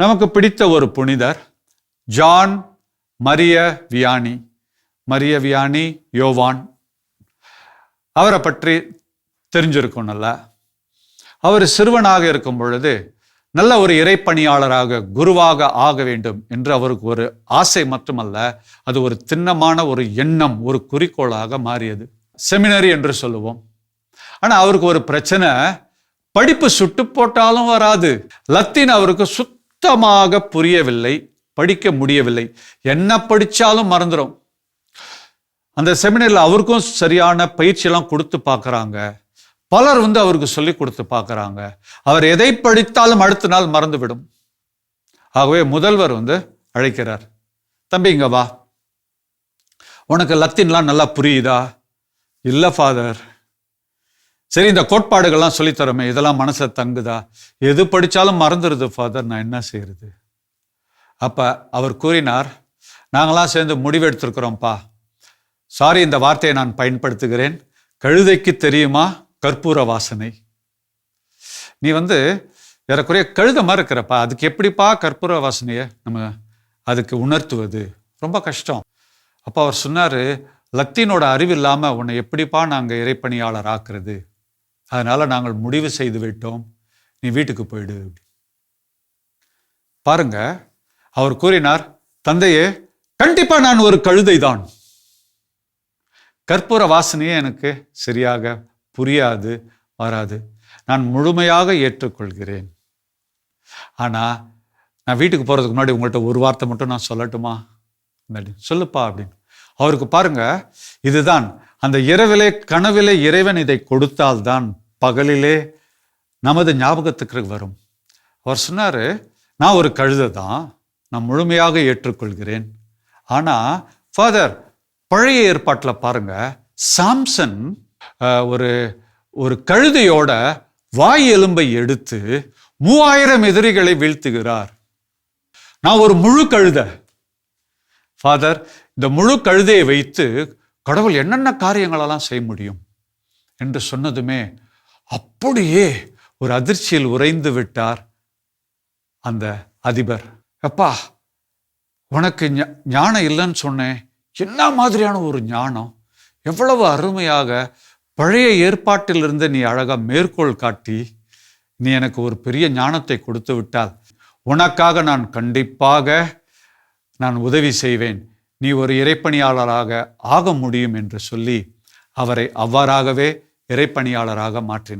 நமக்கு பிடித்த ஒரு புனிதர் John Marie Vianney. Marie Vianney யோவான். அவரை பற்றி தெரிஞ்சிருக்கும் நல்லா. அவர் சிறுவனாக இருக்கும் பொழுது நல்ல ஒரு இறைப்பணியாளராக குருவாக ஆக வேண்டும் என்று அவருக்கு ஒரு ஆசை மட்டுமல்ல அது ஒரு திண்ணமான ஒரு எண்ணம் ஒரு குறிக்கோளாக மாறியது. செமினரி என்று சொல்லுவோம். ஆனால் அவருக்கு ஒரு பிரச்சனை படிப்பு சுட்டு போட்டாலும் வராது. லத்தீன் அவருக்கு சுத்தமாக புரியவில்லை படிக்க முடியவில்லை. என்ன படித்தாலும் மறந்துடும் அந்த செமினரில் அவருக்கும் சரியான பயிற்சியெல்லாம் கொடுத்து பார்க்குறாங்க. பலர் வந்து அவருக்கு சொல்லி கொடுத்து பார்க்குறாங்க. அவர் எதை படித்தாலும் அடுத்த நாள் மறந்துவிடும். ஆகவே முதல்வர் வந்து அழைக்கிறார் தம்பி இங்க வா. உனக்கு லத்தீன்லாம் நல்லா புரியுதா? இல்லை ஃபாதர். சரி இந்த கோட்பாடுகள்லாம் சொல்லித்தரமே இதெல்லாம் மனசை தங்குதா? எது படித்தாலும் மறந்துடுது ஃபாதர் நான் என்ன செய்யறது அப்போ அவர் கூறினார் நாங்களாம் சேர்ந்து முடிவெடுத்திருக்கிறோம்ப்பா. சாரி இந்த வார்த்தையை நான் பயன்படுத்துகிறேன். கழுதைக்கு தெரியுமா? கற்பூர வாசனை. நீ வந்து ஏறக்குறைய கழுத மாதிரி இருக்கிறப்பா அதுக்கு எப்படிப்பா கற்பூர வாசனையை நம்ம அதுக்கு உணர்த்துவது? ரொம்ப கஷ்டம். அப்போ அவர் சொன்னார் லத்தீனோட அறிவு இல்லாமல் உன்னை எப்படிப்பா நாங்கள் இறைப்பணியாளர் ஆக்குறது? அதனால் நாங்கள் முடிவு செய்து விட்டோம். நீ வீட்டுக்கு போயிடு. பாருங்க அவர் கூறினார் தந்தையே கண்டிப்பா நான் ஒரு கழுதை தான் கற்பூர வாசனையே எனக்கு சரியாக புரியாது வராது. நான் முழுமையாக ஏற்றுக்கொள்கிறேன். ஆனால் நான் வீட்டுக்கு போகிறதுக்கு முன்னாடி உங்கள்கிட்ட ஒரு வார்த்தை மட்டும் நான் சொல்லட்டுமா? சொல்லுப்பா அப்படின்னு. அவருக்கு பாருங்க இதுதான் அந்த இரவிலே கனவிலே இறைவன் இதை கொடுத்தால்தான் பகலிலே நமது ஞாபகத்துக்கு வரும். அவர் சொன்னாரு நான் ஒரு கழுதை தான் நான் முழுமையாக ஏற்றுக்கொள்கிறேன். ஆனா ஃபாதர் பழைய ஏற்பாட்டில் பாருங்க சாம்சன் ஒரு ஒரு கழுதையோட வாய் எலும்பை எடுத்து மூவாயிரம் எதிரிகளை வீழ்த்துகிறார். நான் ஒரு முழு கழுதை. ஃபாதர் இந்த முழு கழுதையை வைத்து கடவுள் என்னென்ன காரியங்களெல்லாம் செய்ய முடியும்? என்று சொன்னதுமே அப்படியே ஒரு அதிர்ச்சியில் உறைந்து விட்டார் அந்த அதிபர். எப்பா உனக்கு ஞா- ஞானம் இல்லைன்னு சொன்னேன். என்ன மாதிரியான ஒரு ஞானம்? எவ்வளவு அருமையாக பழைய ஏற்பாட்டிலிருந்து நீ அழகாக மேற்கோள் காட்டி நீ எனக்கு ஒரு பெரிய ஞானத்தை கொடுத்து விட்டால் உனக்காக நான் கண்டிப்பாக நான் உதவி செய்வேன். நீ ஒரு இறைப்பணியாளராக ஆக முடியும் என்று சொல்லி அவரை அவ்வாறாகவே இறைப்பணியாளராக மாற்றினார்.